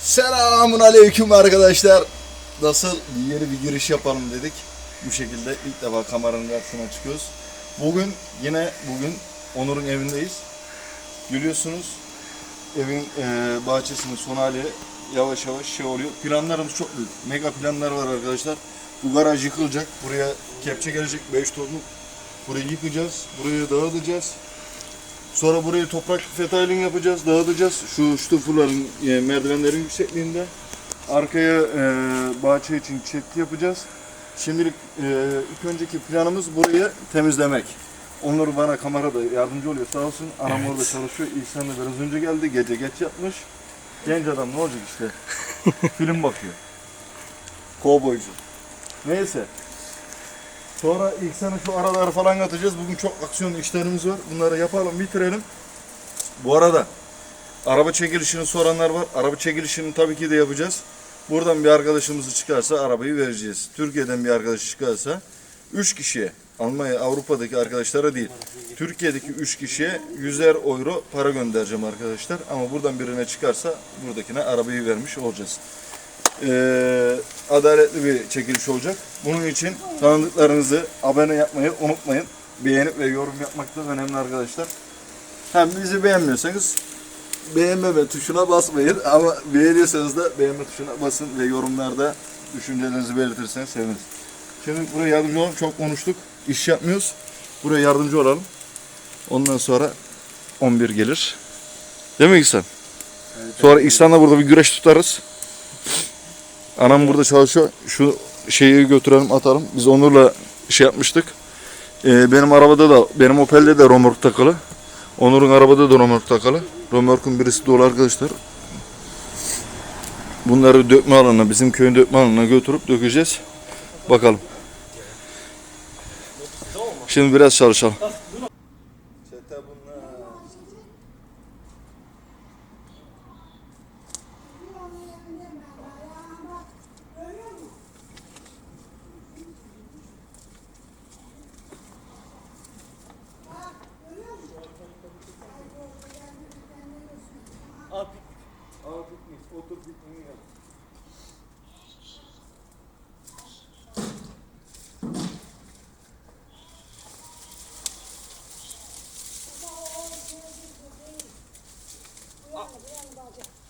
Selamun aleyküm arkadaşlar. Nasıl yeni bir giriş yapalım dedik. Bu şekilde ilk defa kameranın karşısına çıkıyoruz. Bugün yine bugün Onur'un evindeyiz. Görüyorsunuz evin e, bahçesinin son hali yavaş yavaş şey oluyor. Planlarımız çok büyük. Mega planlar var arkadaşlar. Bu garaj yıkılacak. Buraya kepçe gelecek 5 tonluk. Burayı yıkacağız. Burayı dağıtacağız. Sonra burayı toprak fetailing yapacağız, dağıtacağız. Şu ştufuların, e, merdivenlerin yüksekliğinde. Arkaya e, bahçe için çetki yapacağız. Şimdilik e, ilk önceki planımız burayı temizlemek. Onur bana kamerada yardımcı oluyor sağ olsun. Anam orada çalışıyor. İhsan da biraz önce geldi. Gece geç yatmış. Genç adam ne olacak işte. Film bakıyor. Kovboycu. Neyse. Sonra ilk sene şu araları falan atacağız. Bugün çok aksiyon işlerimiz var. Bunları yapalım, bitirelim. Bu arada araba çekilişini soranlar var. Araba çekilişini tabii ki de yapacağız. Buradan bir arkadaşımız çıkarsa arabayı vereceğiz. Türkiye'den bir arkadaş çıkarsa 3 kişiye, Almanya, Avrupa'daki arkadaşlara değil. Türkiye'deki 3 kişiye 100'er euro para göndereceğim arkadaşlar. Ama buradan birine çıkarsa buradakine arabayı vermiş olacağız eee, adaletli bir çekiliş olacak. Bunun için tanıdıklarınızı abone yapmayı unutmayın. Beğenip ve yorum yapmak da önemli arkadaşlar. Hem bizi beğenmiyorsanız beğenmeme tuşuna basmayın ama beğeniyorsanız da beğenme tuşuna basın ve yorumlarda düşüncelerinizi belirtirseniz seviniriz. Şimdi buraya yardımcı olalım. Çok konuştuk. İş yapmıyoruz. Buraya yardımcı olalım. Ondan sonra 11 gelir. Değil mi İhsan? Sonra İhsan'la burada bir güreş tutarız. Anam burada çalışıyor. Şu şeyi götürelim atalım. Biz Onur'la şey yapmıştık. Ee, benim arabada da, benim Opel'de de romork takılı. Onur'un arabada da romork takılı. Romorkun birisi dolu arkadaşlar. Bunları dökme alanına, bizim köyün dökme alanına götürüp dökeceğiz. Bakalım. Şimdi biraz çalışalım. Otur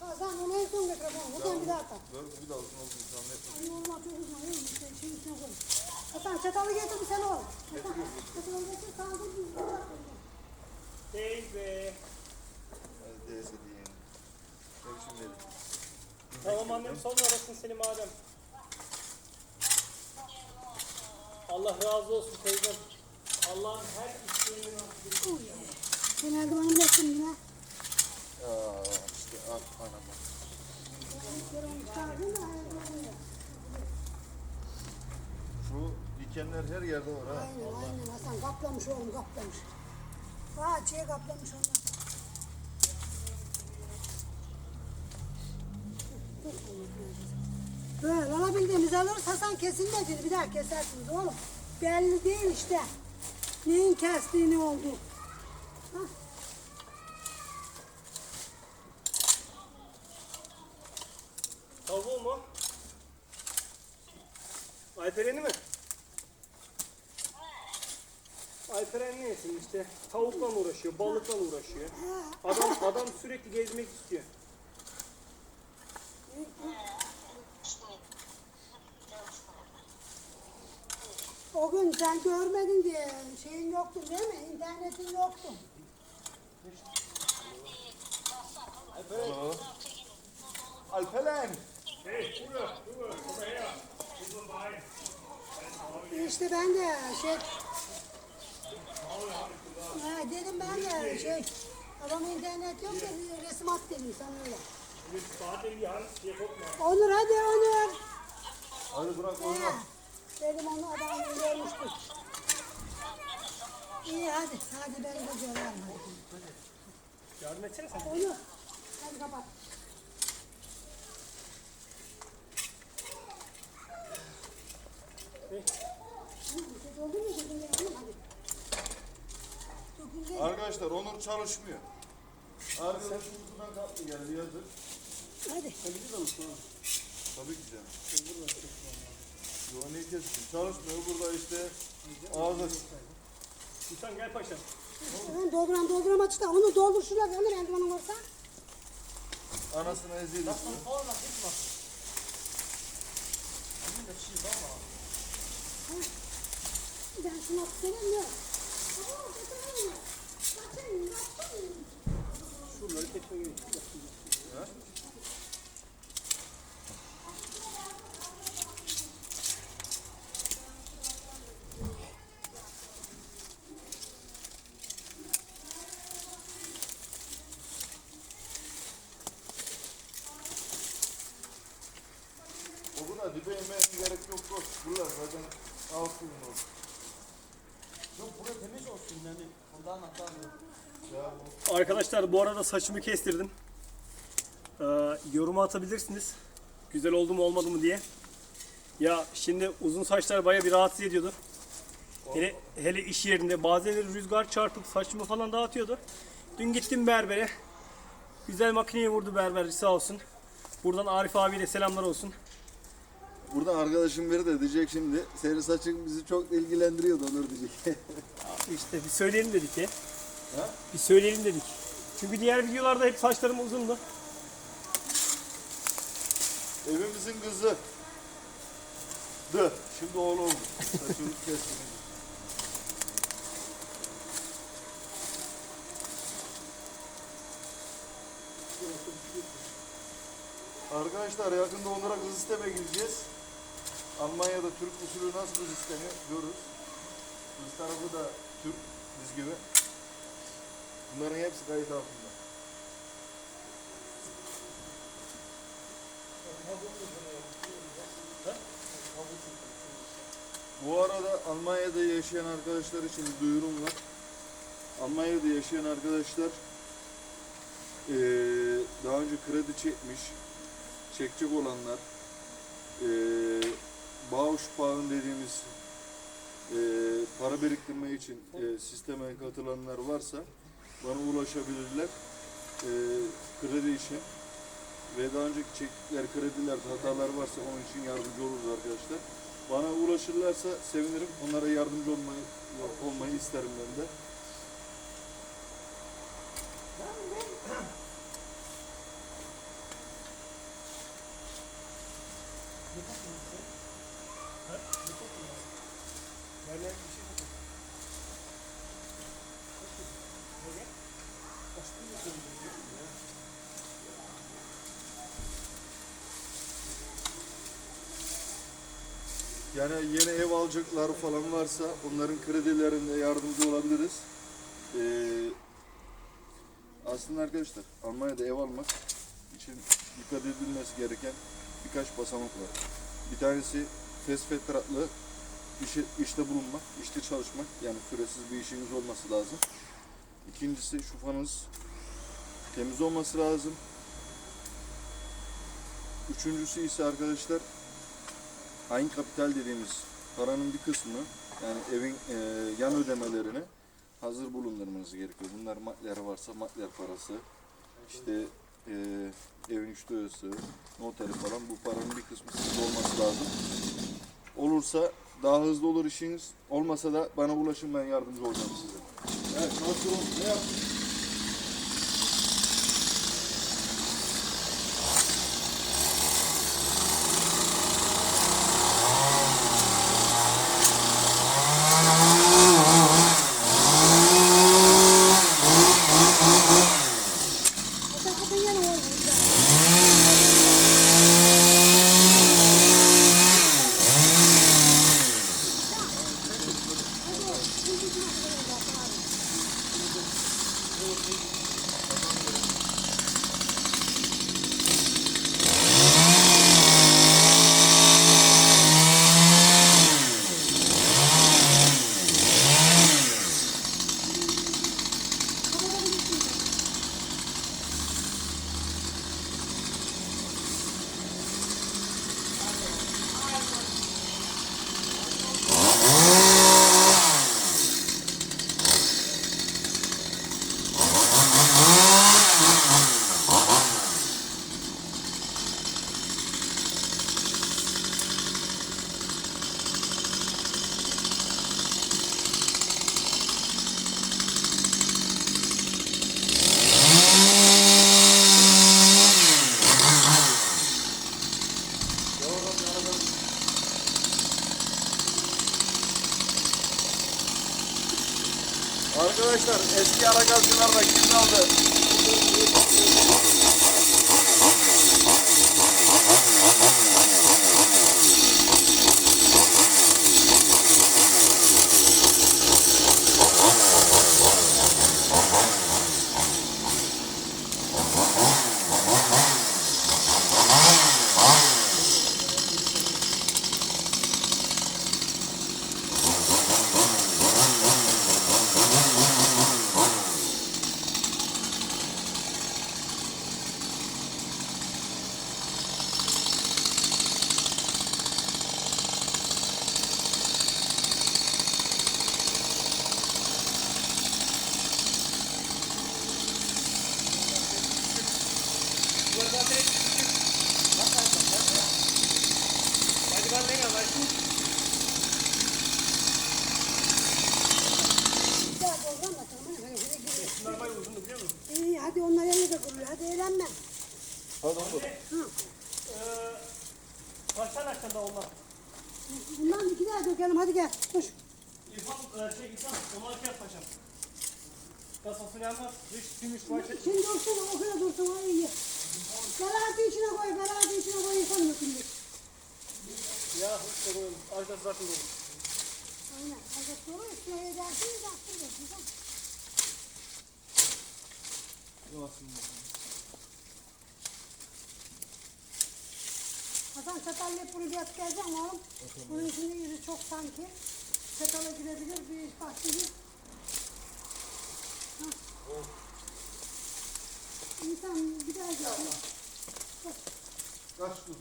Hasan onu en son götür bana. Buradan bir daha atar. Bir daha olsun olsun tamam yapma. Ay olmaz çok uzman. iyi mi? Şey, şey üstüne koy. Hasan çatalı getir bir sen ol. Hasan çatalı getir kaldır bir burada. Teyze. Hadi DS diyeyim. Tamam annem sonra arasın seni madem. Allah razı olsun teyzem. Allah'ın her isteğini nasip etsin. Ben eldivenimi ettim yine. Aa, işte al anam. Bir onu çıkardın da eldivenimi yok. Şu dikenler her yerde var ha. Aynen aynen Hasan kaplamış oğlum kaplamış. Bahçeye kaplamış onlar. Böyle alabildiğimizi alırız Hasan kesin dedi bir daha kesersiniz oğlum. Belli değil işte. Neyin kestiği ne oldu. Hah. Tavuğu mu? Alperen'i mi? Alperen ne yesin işte? Tavukla uğraşıyor, balıkla uğraşıyor. Adam adam sürekli gezmek istiyor. O gün sen görmedin diye şeyin yoktu değil mi? İnternetin yoktu. Alperen. İşte ben de şey... Ha, dedim ben de şey... Adam internet yok da bir resim at dedim sana öyle. Onur hadi Onur. Hadi bırak Ha, oyna. dedim onu adam görmüştüm. İyi hadi. Hadi ben de göreyim. Yardım etsene sen. Onur. Hadi kapat. Oldu mu? Dedim ya, hadi. Dokun gel. Arkadaşlar Onur çalışmıyor. Arkadaşım buradan kalktı geldi yazık. Hadi. Tabii ki canım. Yo ne kessin? Çalışmıyor burada işte ağzı. İnsan gel paşa. Ben dolduran dolduram açık da onu doldur şuraya ömür eldivenin olsa. Anasını eziyor. Ben şunu tutarım ya. Oo, tutarım ya. 수 넓게 통해 Arkadaşlar bu arada saçımı kestirdim. Ee, yoruma atabilirsiniz. Güzel oldu mu olmadı mı diye. Ya şimdi uzun saçlar baya bir rahatsız ediyordu. Hele, hele iş yerinde bazenleri rüzgar çarpıp saçımı falan dağıtıyordu. Dün gittim berbere. Güzel makineye vurdu berber sağ olsun. Buradan Arif abiyle selamlar olsun. Buradan arkadaşım biri de diyecek şimdi senin saçın bizi çok ilgilendiriyordu Onur diyecek. İşte bir söyleyelim dedik ya. Ha? Bir söyleyelim dedik. Çünkü diğer videolarda hep saçlarım uzundu. Evimizin kızı. Dı. Şimdi oğlu oldu. Saçını kestim. Arkadaşlar yakında onlara kız isteme gideceğiz. Almanya'da Türk usulü nasıl kız isteniyor görürüz. Kız tarafı da Türk biz gibi. Bunların hepsi kayıt altında. Bu arada Almanya'da yaşayan arkadaşlar için duyurum var. Almanya'da yaşayan arkadaşlar eee, daha önce kredi çekmiş, çekecek olanlar, eee Bausparen dediğimiz eee, para biriktirme için eee, sisteme katılanlar varsa bana ulaşabilirler. Eee, kredi için ve daha önceki çektikleri kredilerde hatalar varsa onun için yardımcı oluruz arkadaşlar. Bana ulaşırlarsa sevinirim. Onlara yardımcı olmayı, olmayı isterim ben de. Yani yeni ev alacaklar falan varsa onların kredilerinde yardımcı olabiliriz. Ee, aslında arkadaşlar Almanya'da ev almak için dikkat edilmesi gereken birkaç basamak var. Bir tanesi fesfetratlı işe, işte bulunmak, işte çalışmak yani süresiz bir işiniz olması lazım. İkincisi şufanız temiz olması lazım. Üçüncüsü ise arkadaşlar Aynı kapital dediğimiz paranın bir kısmı yani evin e, yan ödemelerini hazır bulundurmanız gerekiyor. Bunlar maddeler varsa maddeler parası, işte e, evin üçte öğesi, noteri falan bu paranın bir kısmı sizde olması lazım. Olursa daha hızlı olur işiniz. Olmasa da bana ulaşın ben yardımcı olacağım size. Evet nasıl oldu? Ne yaptın? Arkadaşlar eski ara gazcılarda kim kaldı? Hadi ben ne yanaştım? Bir daha bozan da tamam. Hadi hadi gidelim. Bunlar bayağı uzundu biliyor musun? İyi hadi onlar elle de kuruyor. Hadi eğlenme. Hadi oğlum. Ee, kaç tane açtın da onlar? Bundan iki daha dökelim hadi gel. Koş. İrfan, e, şey İrfan, onu açı yap paşam. Kasasını yanmaz, dış, gümüş, başa. Şimdi dursun o kadar dursun o iyi. Garanti içine koy. Garanti içine koy. Yıkanıyor şimdi. Ya, işte koyalım. Arkası zaten dolu. Aynen. Hadi sonra üstüne edersiniz. Aktırıyorsunuz. Hasan çatalla bunu geleceğim oğlum. Bunun içinde yüzü çok sanki. Çatala girebilir bir iş bahçeli. İnsan bir daha gelsin. Kaç dur.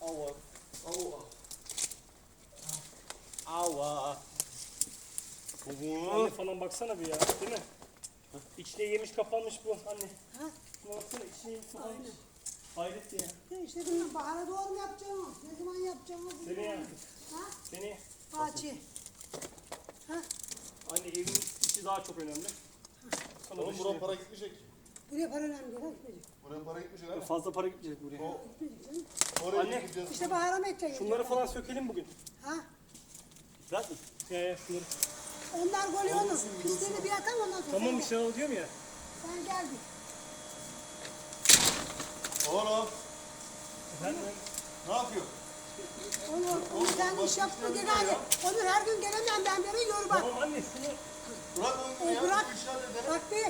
Ava. Allah. Ava. Anne falan baksana bir ya, değil mi? İçine yemiş kapanmış bu anne. Ha? Şuna baksana, içine yemiş kapanmış. Hayret ya. Ya İşte bunu bahara doğru mu yapacağım? Ne zaman yapacağım? Seneye artık. Ha? Seni, Bahçe. Ha? anne evin içi daha çok önemli. Oğlum yap. para gitmeyecek. Buraya para önemli değil. ha, Gitmeyecek. Buraya para gitmeyecek abi. Fazla para gitmeyecek buraya. O, Gitmeyecek canım. oraya Anne. gideceğiz. İşte bahara mı edeceksin? Şunları falan sökelim bugün. Ha? Zaten. Ya ya şunları. Onlar golü olur. Pisliğini bir atam ondan sonra. Tamam bir şey al diyorum ya. gel. Sen geldin. Oğlum Efendim? ne yapıyor? Onu, onu sen iş yapma gel hadi. Onu her gün gelemem ben beri yor bak. Tamam anne şunu. Bırak onu O bırak. Bak bir.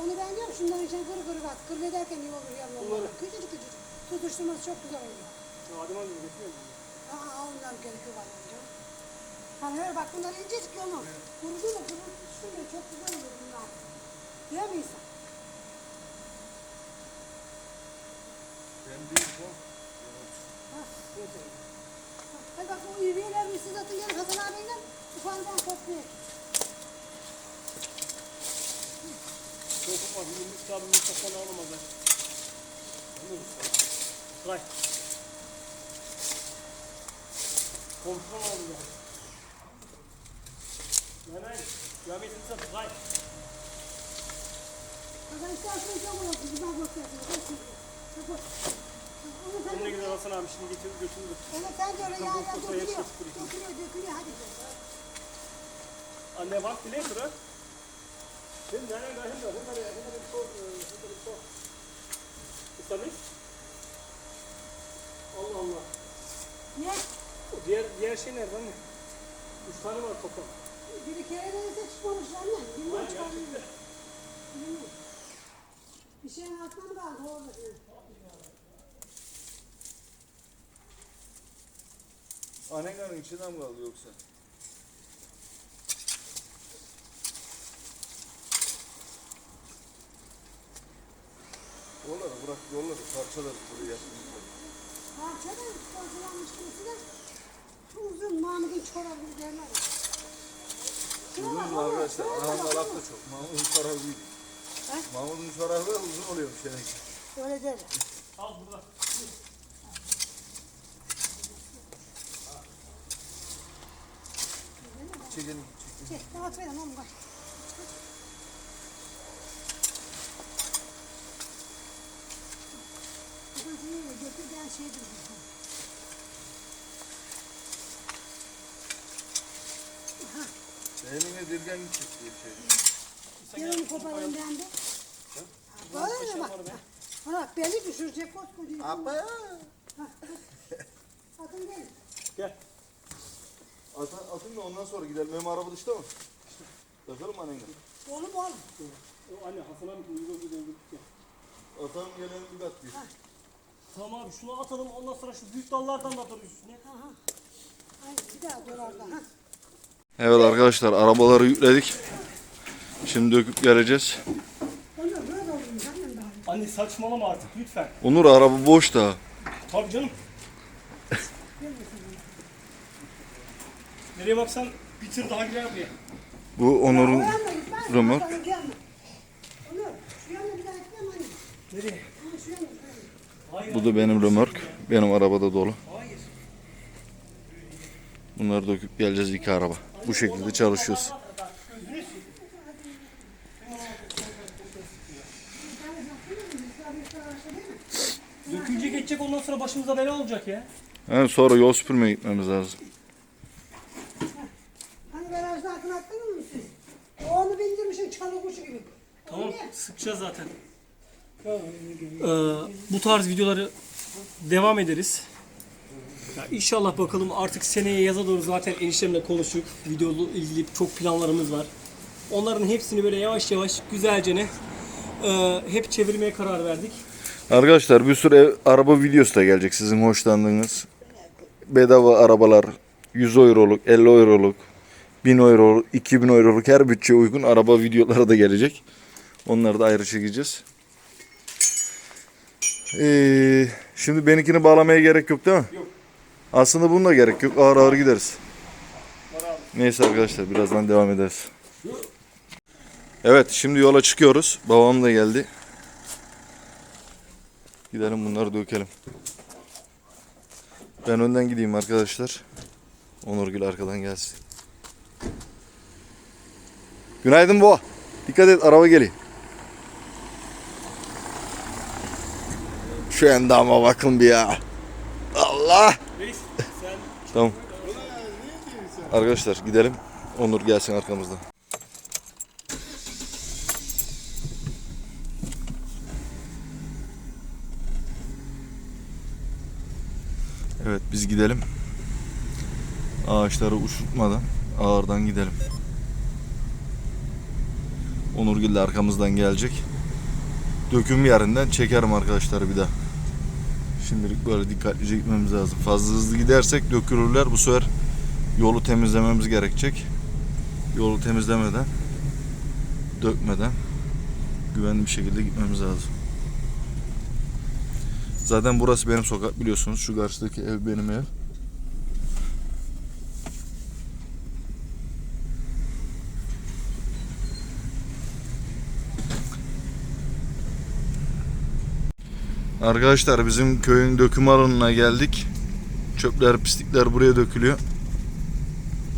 Onu ben diyorum şunların içine kır kır bak. Kır ederken iyi olur ya. Bunları. Küçücük küçücük. Tutuşturması çok güzel oluyor. Adem abi getiriyor mu? Aa onlar gerekiyor var önce. Hani öyle bak bunlar incecik yolu. Kurudu mu kurudu şöyle çok güzel olur bunlar. Değil mi İsa? Ben değil bu. Ha. Hadi bak o üyeler siz atın gelin Hasan abiyle ufaktan toplayın. Çok abi alamaz. Kontrol alıyor. Nein, nein. Wir haben jetzt Ne güzel Hasan abi şimdi getir götürdü. de öyle dökülüyor. Dökülüyor dökülüyor hadi. Anne bak bile sıra. Hin, nein, nein, dahinter, hinter der, hinter dem Tor, äh, hinter dem Tor. Ist da nicht? Allah Allah. Ne? O diğer diğer şey nerede anne? Üç tane var toplam. Bir kere denese çıkmamışlar ne? Bilmiyorum çıkarmıyor. Bilmiyorum. Bir şeyin altına mı kaldı orada? Anenganın içinden mi kaldı yoksa? Yolları bırak yolları parçaları buraya yapmayacağız. Parça da parçalanmış kimisi de uzun Mahmut'un çorabı derler. Şuna Uzun bak, mu oğlum, arkadaşlar? şuna bak, laf oğlum. da çok. Mahmut'un çorabı büyük. He? Mahmut'un çorabı uzun oluyormuş demek ki. Öyle derler. Al burada. Çekelim. Çek, dağıt verin oğlum bak. Buradan gel şeydir bu. Eline dirgen diye bir şey. Gel gel. onu koparalım ben de. Böyle bak. Bak beni düşürecek koskoca. Abla ya. Bakın gelin. Gel. Atın, atın da ondan sonra gidelim. Benim araba dışta mı? Bakalım anne. Oğlum oğlum. O anne Hasan abi uygun bir döndük. Atalım gelelim bir kat bir. Tamam abi şunu atalım ondan sonra şu büyük dallardan da atarız üstüne. Ay bir daha. Ha. Evet arkadaşlar arabaları yükledik. Şimdi döküp geleceğiz. Böyle daha. Anne saçmalama artık lütfen. Onur araba boş da. Tabii canım. Nereye baksan bir tır daha girer buraya. Bu Onur'un O yanına git ben. römork. Hasan'ın gelme. Onur şu yanına bir daha gitmem hani. Nereye? Ha şu yanına. Bu da benim römork. Benim arabada dolu. Bunları döküp geleceğiz iki araba. Bu şekilde çalışıyoruz. Dökülecek geçecek ondan sonra başımıza bela olacak ya. Yani sonra yol süpürmeye gitmemiz lazım. Hani garajda akın attınız mı siz? Onu bindirmişsin çalı kuşu gibi. Tamam sıkacağız zaten. Ee, bu tarz videoları devam ederiz. Ya inşallah bakalım artık seneye yaza doğru zaten eniştemle konuştuk. Videolu ilgili çok planlarımız var. Onların hepsini böyle yavaş yavaş güzelce ne e, hep çevirmeye karar verdik. Arkadaşlar bir sürü ev- araba videosu da gelecek sizin hoşlandığınız. Bedava arabalar 100 euroluk, 50 euroluk, 1000 euroluk, 2000 euroluk her bütçeye uygun araba videoları da gelecek. Onları da ayrı çekeceğiz. Ee, şimdi benimkini bağlamaya gerek yok değil mi? Yok. Aslında bunun da gerek yok. Ağır ağır gideriz. Neyse arkadaşlar birazdan devam ederiz. Evet şimdi yola çıkıyoruz. Babam da geldi. Gidelim bunları dökelim. Ben önden gideyim arkadaşlar. Onurgül arkadan gelsin. Günaydın Boğa. Dikkat et araba geliyor. Şu endama bakın bir ya. Allah. Tamam. Arkadaşlar gidelim. Onur gelsin arkamızdan. Evet biz gidelim. Ağaçları uçurtmadan ağırdan gidelim. Onurgil de arkamızdan gelecek. Döküm yerinden çekerim arkadaşlar bir daha. Şimdilik böyle dikkatlice gitmemiz lazım. Fazla hızlı gidersek dökülürler. Bu sefer yolu temizlememiz gerekecek. Yolu temizlemeden, dökmeden güvenli bir şekilde gitmemiz lazım. Zaten burası benim sokak biliyorsunuz. Şu karşıdaki ev benim ev. Arkadaşlar bizim köyün döküm alanına geldik. Çöpler, pislikler buraya dökülüyor.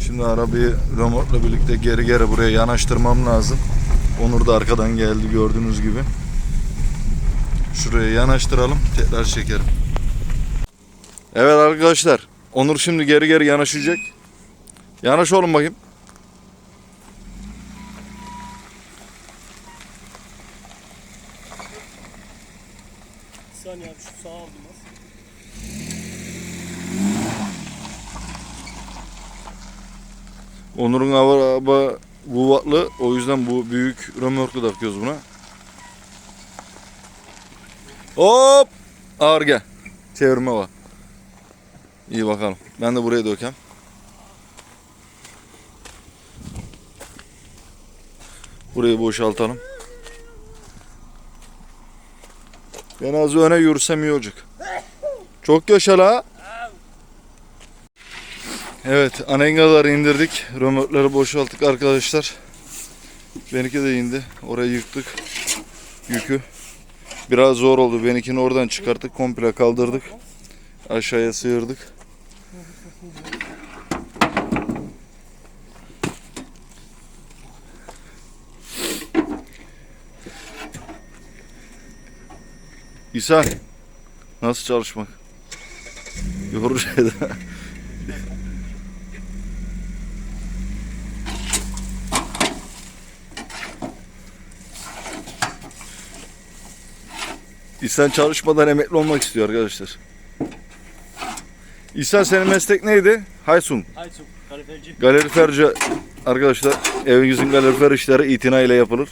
Şimdi arabayı remorkla birlikte geri geri buraya yanaştırmam lazım. Onur da arkadan geldi gördüğünüz gibi. Şuraya yanaştıralım tekrar çekerim. Evet arkadaşlar. Onur şimdi geri geri yanaşacak. Yanaş oğlum bakayım. bir saniye abi şu sağa aldım az. Onur'un araba kuvatlı. O yüzden bu büyük römorku takıyoruz buna. Hop! Ağır gel. Çevirme var. İyi bakalım. Ben de buraya dökem. Burayı boşaltalım. Ben az öne yürüsem iyi olacak. Çok yaşa la. Evet, anengaları indirdik. Römorkları boşalttık arkadaşlar. Benimki de indi. Orayı yıktık. Yükü. Biraz zor oldu. Benimkini oradan çıkarttık. Komple kaldırdık. Aşağıya sıyırdık. İsa, nasıl çalışmak? Yorucu. İhsan çalışmadan emekli olmak istiyor arkadaşlar. İhsan senin meslek neydi? Haysun. Aysun, kaliferci. Galeriferci arkadaşlar evinizin galerifer işleri itina ile yapılır.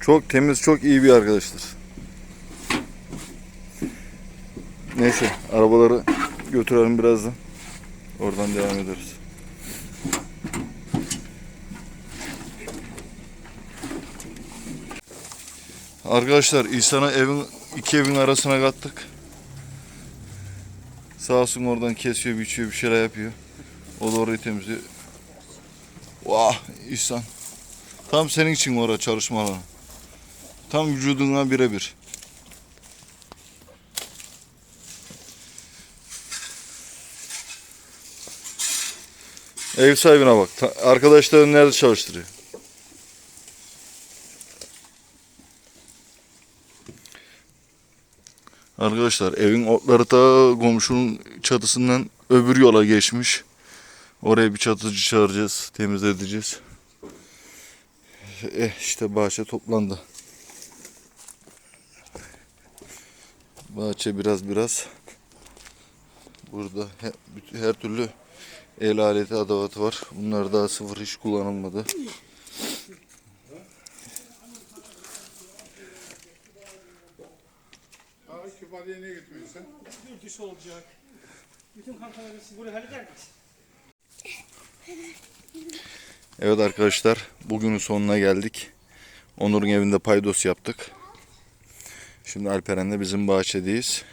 Çok temiz, çok iyi bir arkadaşlar. Neyse, arabaları götürelim birazdan. Oradan devam ederiz. Arkadaşlar İhsan'ı evin iki evin arasına kattık. Sağ olsun oradan kesiyor, biçiyor, bir şeyler yapıyor. O da orayı temizliyor. Vah İhsan. Tam senin için orada çalışma alanı. Tam vücuduna birebir. Ev sahibine bak. Arkadaşların nerede çalıştırıyor? Arkadaşlar evin otları da komşunun çatısından öbür yola geçmiş. Oraya bir çatıcı çağıracağız, temizleteceğiz. Eh işte bahçe toplandı. Bahçe biraz biraz. Burada he- bütün- her türlü el aleti adavatı var. Bunlar daha sıfır hiç kullanılmadı. Kütüphaneye niye gitmiyorsun düş olacak. Bütün kankaları siz buraya halleder? Evet arkadaşlar bugünün sonuna geldik. Onur'un evinde paydos yaptık. Şimdi Alperen'de bizim bahçedeyiz.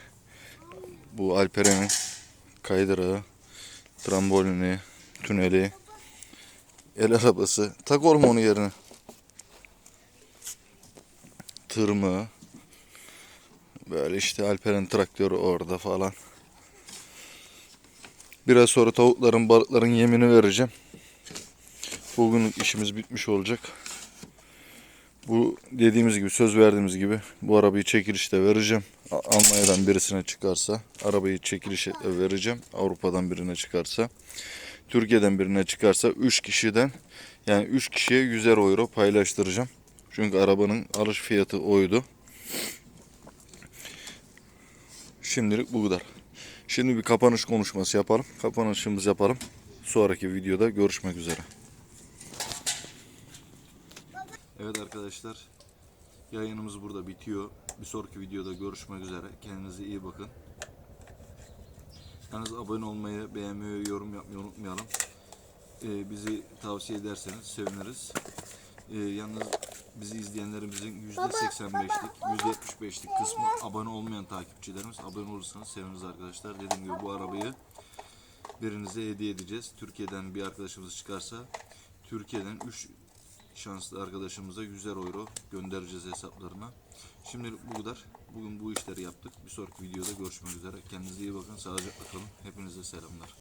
Bu Alperen'in kaydırağı, trambolini, tüneli, el arabası. Tak oğlum onu yerine. Tırmığı. Böyle işte Alperen traktörü orada falan. Biraz sonra tavukların, balıkların yemini vereceğim. Bugünlük işimiz bitmiş olacak. Bu dediğimiz gibi söz verdiğimiz gibi bu arabayı çekilişte vereceğim. Almanya'dan birisine çıkarsa arabayı çekilişe vereceğim. Avrupa'dan birine çıkarsa. Türkiye'den birine çıkarsa 3 kişiden yani 3 kişiye 100'er euro paylaştıracağım. Çünkü arabanın alış fiyatı oydu. Şimdilik bu kadar. Şimdi bir kapanış konuşması yapalım. Kapanışımızı yapalım. Sonraki videoda görüşmek üzere. Evet arkadaşlar. Yayınımız burada bitiyor. Bir sonraki videoda görüşmek üzere. Kendinize iyi bakın. Yalnız abone olmayı, beğenmeyi, yorum yapmayı unutmayalım. Ee, bizi tavsiye ederseniz seviniriz. Ee, yalnız bizi izleyenlerimizin %85'lik, %75'lik kısmı abone olmayan takipçilerimiz. Abone olursanız seviniriz arkadaşlar. Dediğim gibi bu arabayı birinize hediye edeceğiz. Türkiye'den bir arkadaşımız çıkarsa Türkiye'den 3 şanslı arkadaşımıza 100'er euro göndereceğiz hesaplarına. Şimdilik bu kadar. Bugün bu işleri yaptık. Bir sonraki videoda görüşmek üzere. Kendinize iyi bakın. Sağlıcakla kalın. Hepinize selamlar.